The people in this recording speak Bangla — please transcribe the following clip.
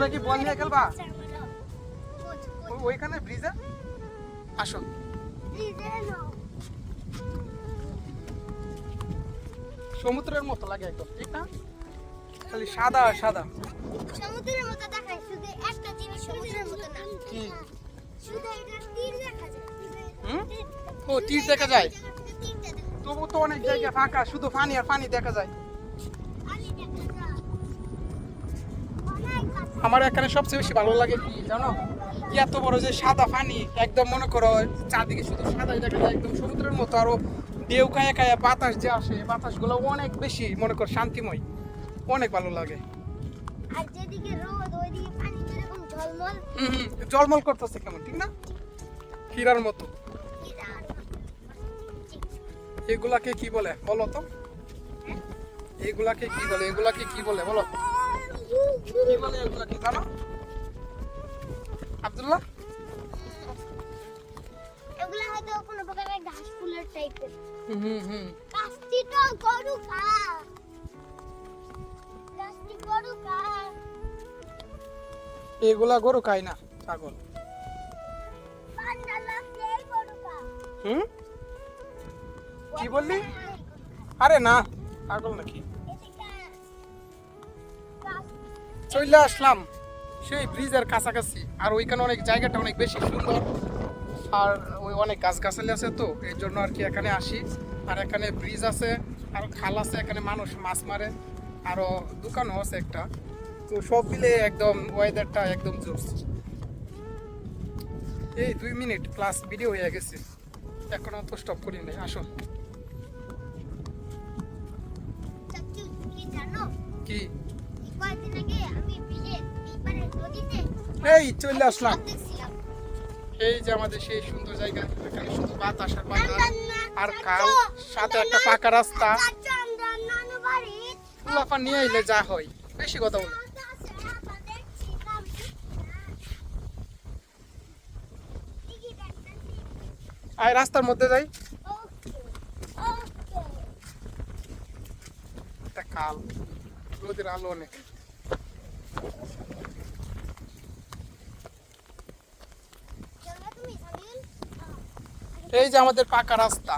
তোমরা কি বল নিয়ে খেলবা? ওইখানে ব্রিজে? আসো। সমুদ্রের মতো লাগে একদম ঠিক না? খালি সাদা সাদা। সমুদ্রের মতো দেখায় শুধু একটা জিনিস সমুদ্রের মতো না। শুধু এটা তীর দেখা যায়। হুম? ও তীর দেখা যায়। তবু তো অনেক জায়গা ফাঁকা শুধু পানি আর পানি দেখা যায় পানি দেখা যায়। অনেক কাছে। আমার এখানে সবচেয়ে বেশি ভালো লাগে কি জানো? কি এত বড় যে সাদা পানি একদম মনে করো চারদিকে শুধু সাদাই দেখা যায় একদম সমুদ্রের মতো আরও ঢেউ খায়া খায়া বাতাস যে আসে বাতাসগুলো অনেক বেশি মনে কর শান্তিময় অনেক ভালো লাগে। জলমল করতেছে কেমন ঠিক না? হীরার মতো। এগুলাকে কি বলে বলো তো? এগুলাকে কি বলে এগুলাকে কি বলে বলো? কি জানো আব্দুল্লাহ? এগুলা হয়তো কোনো প্রকারের ঘাস ফুলের টাইপের হুম হুম কাস্তি গরু খা কাস্তি গরু খা এগুলা গরু খায় না ছাগল। হুম? কি বললি? আরে না পাগল নাকি? চলে আসলাম। সেই ব্রিজের কাছাকাছি। আর ওইখানে অনেক জায়গাটা অনেক বেশি সুন্দর। আর ওই অনেক গাছগাছালি আছে তো এই জন্য আর কি এখানে আসি। আর এখানে ব্রিজ আছে আর খাল আছে এখানে মানুষ মাছ মারে। আরও দোকানও আছে একটা। তো সব মিলে একদম ওয়েদারটা একদম জোস এই দুই মিনিট প্লাস ভিডিও হয়ে গেছে। এখনও তো স্টপ করি নাই আসো কি? এই চলে আসলাম। এই যে আমাদের সেই সুন্দর জায়গা এখানে শুধু বাতাস আর বাতাস আর খাল সাথে একটা পাকা রাস্তা। লাফা নিয়ে আইলে যা হয়। বেশি কথা বলে আর রাস্তার মধ্যে যাই। খাল রোদের আলো অনেক। এই যে আমাদের পাকা রাস্তা।